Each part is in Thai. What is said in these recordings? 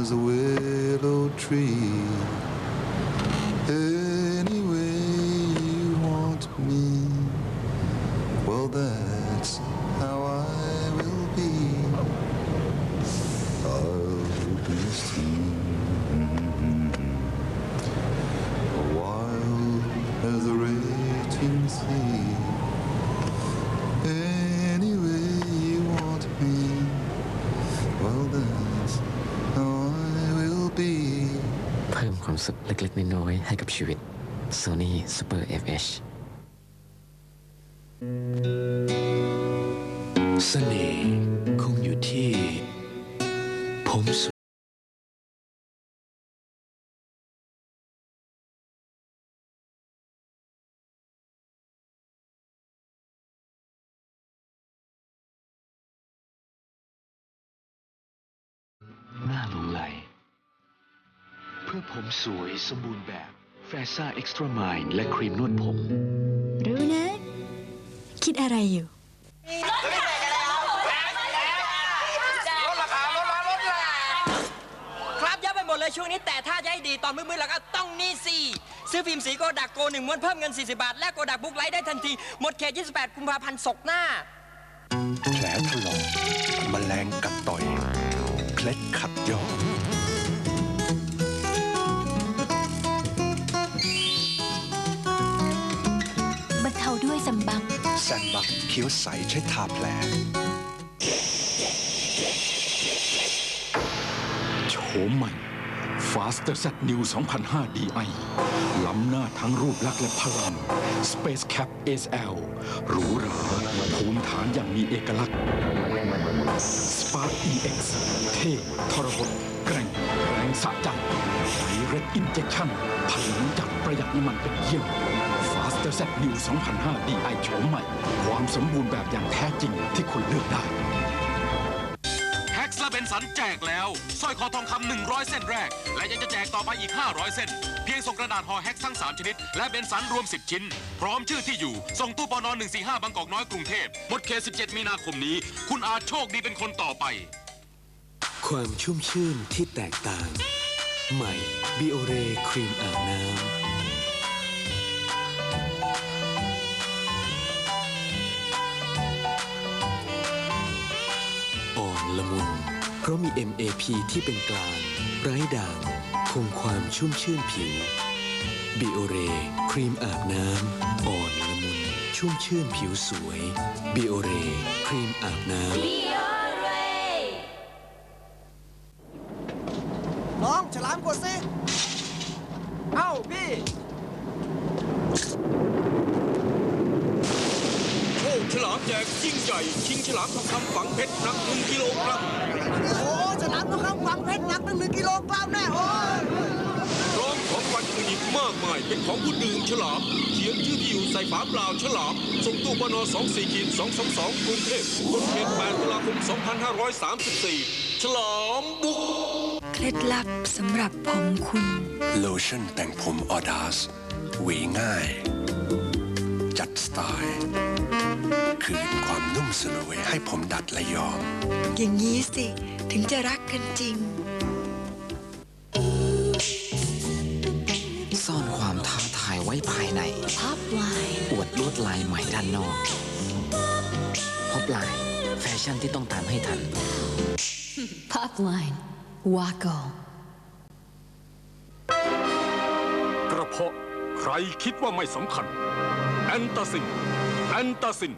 as a willow tree. Any way you want me, well, that's how I will be. I'll be seen, wild as the raging sea. ความสุขเล็กๆ น้อยๆให้กับชีวิต Sony Super FH เสน่ห์คงอยู่ที่ ผมส พื่อผมสวยสมบูรณ์แบบแฟซ่าเอ็กซ์ตร้าไมล์และครีมนวดผม รู้นะ คิดอะไรอยู่ครับเยอะไปหมดเลยช่วงนี้แต่ถ้าจะให้ดีตอนมืดๆแล้วก็ต้องนี่สิซื้อฟิล์มสีโกดักโกหนึ่งม้วนเพิ่มเงิน 40 บาท และโกดักบุ๊กไลท์ได้ทันที หมดเขต 28 กุมภาพันธ์ศกหน้า แผลถลอกมแมลงกัดต่อย เคล็ดขัดยอกาด้วยซัมบักแซนบักเคี้ยวใสใช้ทาแผลโฉมใหม่ Faster Z New 2005 Di ล้ำหน้าทั้งรูปลักษณ์และพลัง Space Cap SL หรูหราภูมิฐานอย่างมีเอกลักษณ์ Spark EX เท่ทรหดแกร่งแรงสะใจ Direct Injection พลังจัดประหยัดน้ำมันเป็นเยี่ยม Faster Z New 2005 Di โฉมใหม่ ความสมบูรณ์แบบอย่างแท้จริงที่คุณเลือกได้แฮ็กซ์และเบนสันแจกแล้วสร้อยคอทองคำ100 เส้นแรก และยังจะแจกต่อไปอีก 500 เส้น เพียงส่งกระดาษห่อแฮ็กซ์ทั้ง 3 ชนิด และเบนสันรวม 10 ชิ้น พร้อมชื่อที่อยู่ ส่งตู้ปอนอ145 บางกอกน้อยกรุงเทพหมดเขต17 มีนาคมนี้ คุณอาจโชคดีเป็นคนต่อไป ความชุ่มชื่นที่แตกต่าง ใหม่บิโอเรครีมอาบน้ำ ละมุน เพราะมี MAP ที่เป็นกลาง ไร้ด่างคงความชุ่มชื่นผิวบิโอเร ครีมอาบน้ำอ่อนละมุน ชุ่มชื่นผิวสวยบิโอเร ครีมอาบน้ำน้องฉลามกดสิ เอ้าพี่ โชคฉลามแจกยิ่งใหญ่ชิงฉลามทองคำฝังเพชรหนัก1กิโลกรัมโอ้ฉลามต้องคำฝังเพชรหนักตั้งหนึ่งกิโลกรัมแน่โอ้ยพร้อมของขวัญอื่นอีกมากมายเป็นของผู้ดื่มฉลามเขียนชื่อที่อยู่ใส่ฝาเปล่าฉลามส่งตู้ปน24ขีด222กรุงเทพกดเขต8ตุลาคม2534ฉลามบุกเคล็ดลับสำหรับผมคุณ โลชั่นแต่งผมออดาสหวีง่าย คืนความนุ่มสลวยให้ผมดัดและยอม อย่างนี้สิ ถึงจะรักกันจริง ซ่อนความท้าทายไว้ภายในพับไวน์อวดลวดลายใหม่ด้านนอกพบลาย แฟชั่นที่ต้องตามให้ทันพับไวน์วาโกกระเพาะใครคิดว่าไม่สำคัญ แอนตาซิน แอนตาซิน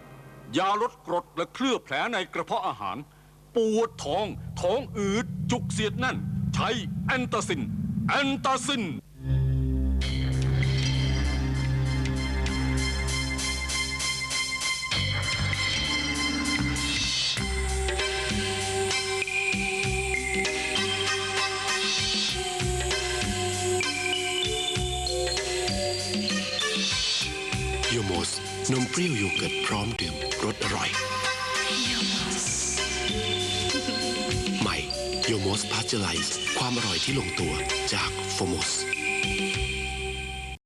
ยาลดกรดและเคลือบแผลในกระเพาะอาหาร ปวดท้อง ท้องอืด จุกเสียดแน่น ใช้แอนตาซิน แอนตาซินโยโมส นมเปรี้ยวโยเกิร์ตพร้อมดื่มรสอร่อย ใหม่โยโมสพาสเจอร์ไลซ์ความอร่อยที่ลงตัวจากโฟมส